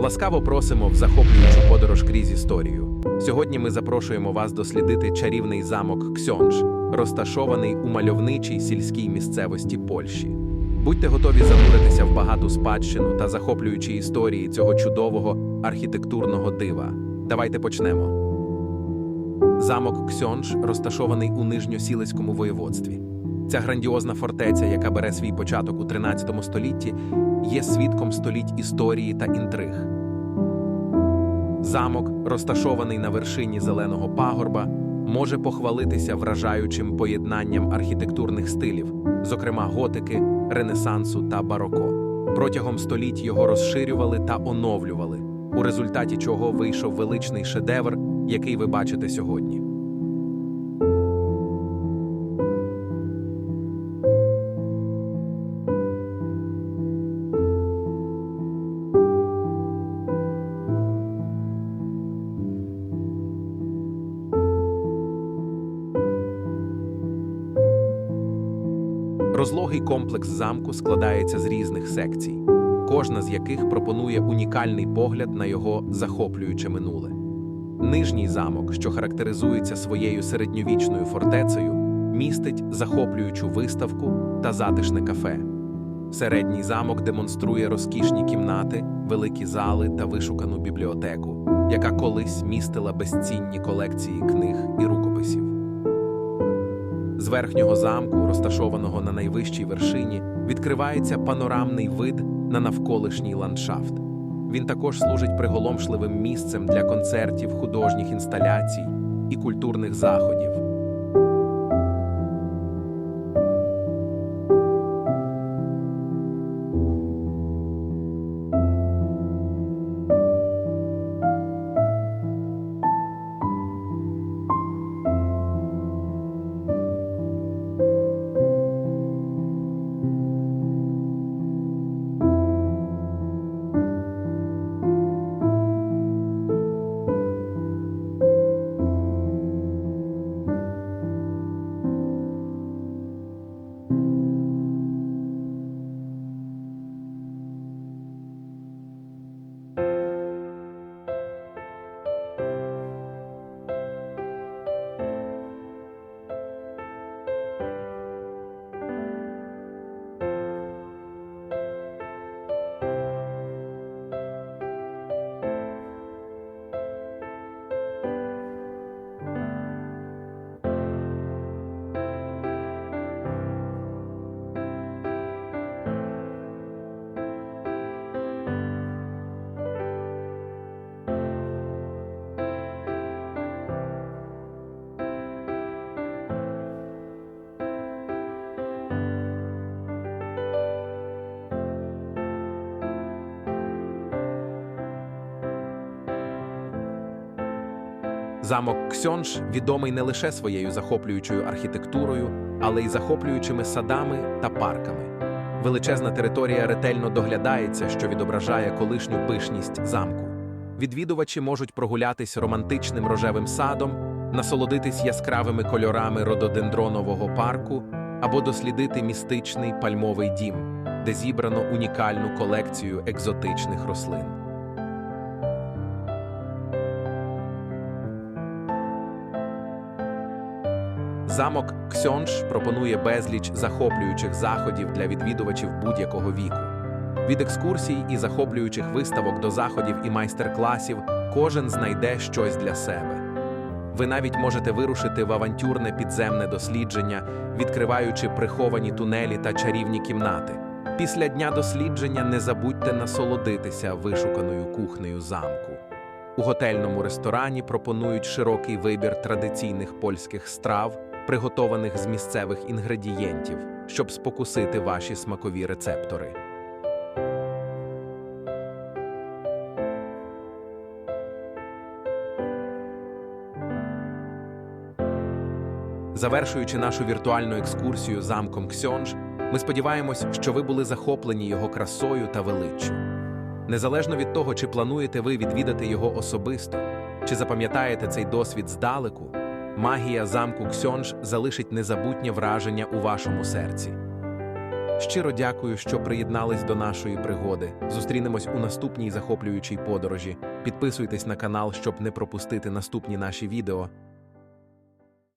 Ласкаво просимо в захоплюючу подорож крізь історію. Сьогодні ми запрошуємо вас дослідити чарівний замок Ксьонж, розташований у мальовничій сільській місцевості Польщі. Будьте готові зануритися в багату спадщину та захоплюючі історії цього чудового архітектурного дива. Давайте почнемо. Замок Ксьонж розташований у Нижньосілицькому воєводстві. Ця грандіозна фортеця, яка бере свій початок у 13 столітті, є свідком століть історії та інтриг. Замок, розташований на вершині зеленого пагорба, може похвалитися вражаючим поєднанням архітектурних стилів, зокрема готики, ренесансу та бароко. Протягом століть його розширювали та оновлювали, у результаті чого вийшов величний шедевр, який ви бачите сьогодні. Розлогий комплекс замку складається з різних секцій, кожна з яких пропонує унікальний погляд на його захоплююче минуле. Нижній замок, що характеризується своєю середньовічною фортецею, містить захоплюючу виставку та затишне кафе. Середній замок демонструє розкішні кімнати, великі зали та вишукану бібліотеку, яка колись містила безцінні колекції книг і рукописів. З верхнього замку, розташованого на найвищій вершині, відкривається панорамний вид на навколишній ландшафт. Він також служить приголомшливим місцем для концертів, художніх інсталяцій і культурних заходів. Замок Ксьонж відомий не лише своєю захоплюючою архітектурою, але й захоплюючими садами та парками. Величезна територія ретельно доглядається, що відображає колишню пишність замку. Відвідувачі можуть прогулятись романтичним рожевим садом, насолодитись яскравими кольорами рододендронового парку або дослідити містичний пальмовий дім, де зібрано унікальну колекцію екзотичних рослин. Замок Ксьонж пропонує безліч захоплюючих заходів для відвідувачів будь-якого віку. Від екскурсій і захоплюючих виставок до заходів і майстер-класів кожен знайде щось для себе. Ви навіть можете вирушити в авантюрне підземне дослідження, відкриваючи приховані тунелі та чарівні кімнати. Після дня дослідження не забудьте насолодитися вишуканою кухнею замку. У готельному ресторані пропонують широкий вибір традиційних польських страв, приготованих з місцевих інгредієнтів, щоб спокусити ваші смакові рецептори. Завершуючи нашу віртуальну екскурсію замком Ксьонж, ми сподіваємось, що ви були захоплені його красою та величчю. Незалежно від того, чи плануєте ви відвідати його особисто, чи запам'ятаєте цей досвід здалеку, магія замку Ксьонж залишить незабутнє враження у вашому серці. Щиро дякую, що приєднались до нашої пригоди. Зустрінемось у наступній захоплюючій подорожі. Підписуйтесь на канал, щоб не пропустити наступні наші відео.